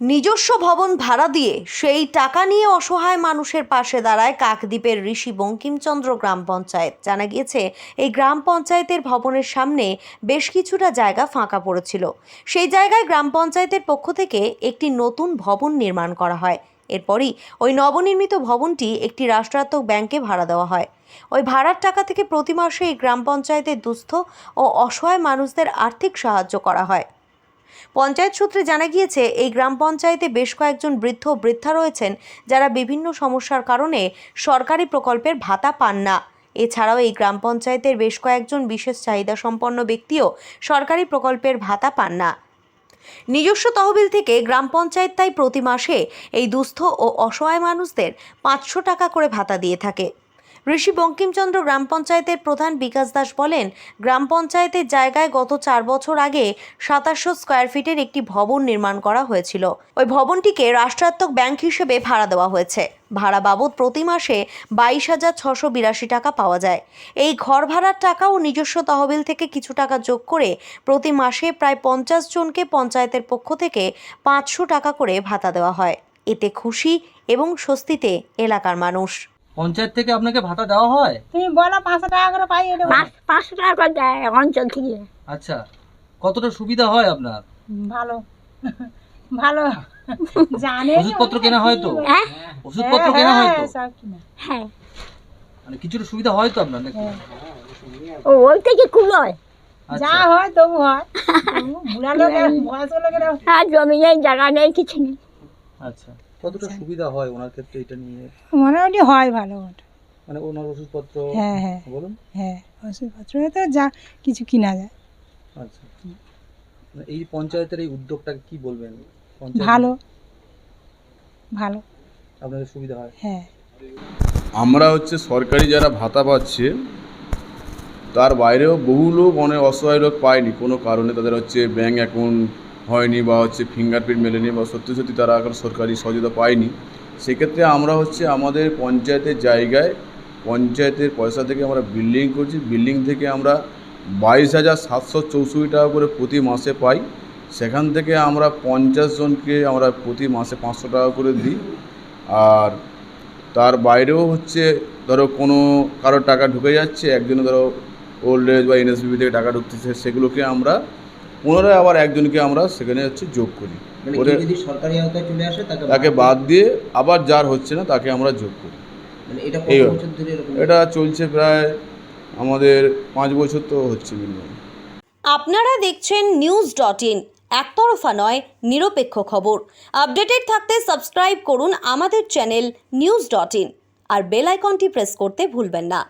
নিজস্ব ভবন ভাড়া দিয়ে সেই টাকা নিয়ে অসহায় মানুষের পাশে দাঁড়ায় কাকদ্বীপের ঋষি বঙ্কিমচন্দ্র গ্রাম পঞ্চায়েত। জানা গিয়েছে, এই গ্রাম পঞ্চায়েতের ভবনের সামনে বেশ কিছুটা জায়গা ফাঁকা পড়েছিল। সেই জায়গায় গ্রাম পঞ্চায়েতের পক্ষ থেকে একটি নতুন ভবন নির্মাণ করা হয়। এরপরই ওই নবনির্মিত ভবনটি একটি রাষ্ট্রায়ত্ত ব্যাংকে ভাড়া দেওয়া হয়। ওই ভাড়ার টাকা থেকে প্রতি মাসে এই গ্রাম পঞ্চায়েতের দুস্থ ও অসহায় মানুষদের আর্থিক সাহায্য করা হয়। পঞ্চায়েত সূত্রে জানা গিয়েছে, এই গ্রাম পঞ্চায়েতে বেশ কয়েকজন বৃদ্ধ বৃদ্ধা রয়েছেন যারা বিভিন্ন সমস্যার কারণে সরকারি প্রকল্পের ভাতা পান না। এছাড়াও এই গ্রাম পঞ্চায়েতের বেশ কয়েকজন বিশেষ চাহিদা সম্পন্ন ব্যক্তিও সরকারি প্রকল্পের ভাতা পান না। নিজস্ব তহবিল থেকে গ্রাম পঞ্চায়েত তাই প্রতি মাসে এই দুস্থ ও অসহায় মানুষদের পাঁচশো টাকা করে ভাতা দিয়ে থাকে। ঋষি বঙ্কিমচন্দ্র গ্রাম পঞ্চায়েতের প্রধান বিকাশ দাস বলেন, গ্রাম পঞ্চায়েতের জায়গায় গত চার বছর আগে সাতাশশো স্কোয়ার ফিটের একটি ভবন নির্মাণ করা হয়েছিল। ওই ভবনটিকে রাষ্ট্রায়ত্তক ব্যাংক হিসেবে ভাড়া দেওয়া হয়েছে। ভাড়া বাবদ প্রতি মাসে বাইশ হাজার ছশো বিরাশি টাকা পাওয়া যায়। এই ঘর ভাড়ার টাকা ও নিজস্ব তহবিল থেকে কিছু টাকা যোগ করে প্রতি মাসে প্রায় পঞ্চাশ জনকে পঞ্চায়েতের পক্ষ থেকে পাঁচশো টাকা করে ভাতা দেওয়া হয়। এতে খুশি এবং স্বস্তিতে এলাকার মানুষ। পঞ্চায়েত থেকে আপনাকে ভাতা দেওয়া হয়? তুমি বলো পাঁচশো টাকা করে পাই এটা পাঁচ পাঁচশো টাকা করে দেয় অঞ্চল থেকে। আচ্ছা কতটা সুবিধা হয় আপনার? ভালো। ভালো। জানে ওষুধপত্র কেনা হয় তো? হ্যাঁ। ওষুধপত্র কেনা হয় তো? সব কিনা। হ্যাঁ। মানে কিছুটা সুবিধা হয় তো আপনার নাকি? ও ওই থেকে কুলোয় যা আচ্ছা। হয় তবু হয়। তবু বুড়া লোকের বয়স্ক লোকের আর জমি নেই জায়গা নেই কিছু নেই। আচ্ছা। কতটা সুবিধা হয় ওনার ক্ষেত্রে এটা নিয়ে? মোটামুটি হয় ভালো মানে ওনার ওষুধপত্র হ্যাঁ হ্যাঁ। বলুন। হ্যাঁ ওষুধপত্র তো যা কিছু কিনা যায়। আচ্ছা। মানে এই পঞ্চায়েতের এই উদ্যোগটাকে কি বলবেন? ভালো। ভালো। আপনাদের সুবিধা হয়? হ্যাঁ। আমরা হচ্ছে সরকারি যারা ভাতা পাচ্ছে তার বাইরেও বহু লোক অনেক অসহায় লোক পায়নি কোনো কারণে। তাদের হচ্ছে ব্যাঙ্ক অ্যাকাউন্ট হয়নি বা হচ্ছে ফিঙ্গারপ্রিন্ট মেলেনি বা সত্যি সত্যি তারা এখন সরকারি সহযোগিতা পায়নি, সেক্ষেত্রে আমরা হচ্ছে আমাদের পঞ্চায়েতের জায়গায় পঞ্চায়েতের পয়সা থেকে আমরা বিল্ডিং করছি বিল্ডিং থেকে আমরা বাইশ হাজার সাতশো চৌষট্টি টাকা করে প্রতি মাসে পাই, সেখান থেকে আমরা পঞ্চাশ জনকে আমরা প্রতি মাসে পাঁচশো টাকা করে দিই, আর তার বাইরেও হচ্ছে ধরো কোনো কারোর টাকা ঢুকে যাচ্ছে, একজনে ধরো ওল্ড এজ বা এনএসবিবি থেকে টাকা ঢুকতেছে, সেগুলোকে আমরা পুনরায় আবার একজনকে আমরা সেখানে হচ্ছে যোগ করি। মানে করে যদি সরকারি আওতায় চলে আসে তাকে তাকে বাদ দিয়ে আবার যার হচ্ছে না তাকে আমরা যোগ করি। মানে এটা এই কত বছর ধরে এরকম এটা চলছে প্রায় আমাদের পাঁচ বছর তো হচ্ছে মিনিমাম আপনারা দেখছেন নিউজ ডট ইন একতরফা নয় নিরপেক্ষ খবর। আপডেটেড থাকতে সাবস্ক্রাইব করুন আমাদের চ্যানেল নিউজ ডট ইন আর বেল আইকনটি প্রেস করতে ভুলবেন না।